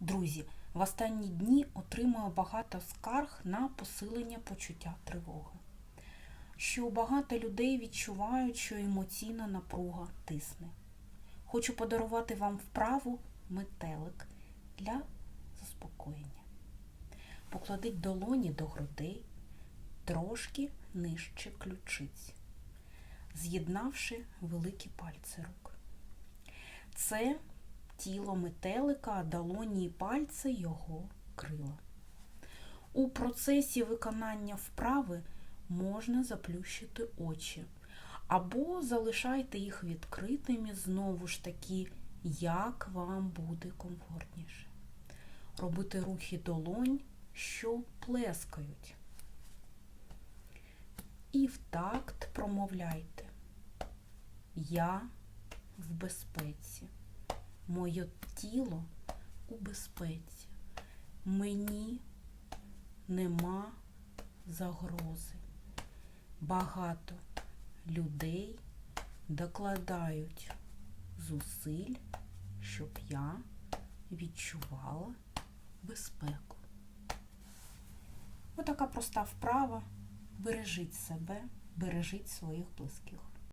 Друзі, в останні дні отримую багато скарг на посилення почуття тривоги. Що багато людей відчувають, що емоційна напруга тисне. Хочу подарувати вам вправу метелик для заспокоєння. Покладіть долоні до грудей, трошки нижче ключиць, з'єднавши великі пальці рук. Це тіло метелика, долоні і пальці його крила. У процесі виконання вправи можна заплющити очі або залишайте їх відкритими знову ж таки, як вам буде комфортніше. Робити рухи долонь, що плескають. І в такт промовляйте. Я в безпеці. Моє тіло у безпеці. Мені нема загрози. Багато людей докладають зусиль, щоб я відчувала безпеку. Отака проста вправа. Бережіть себе, бережіть своїх близьких.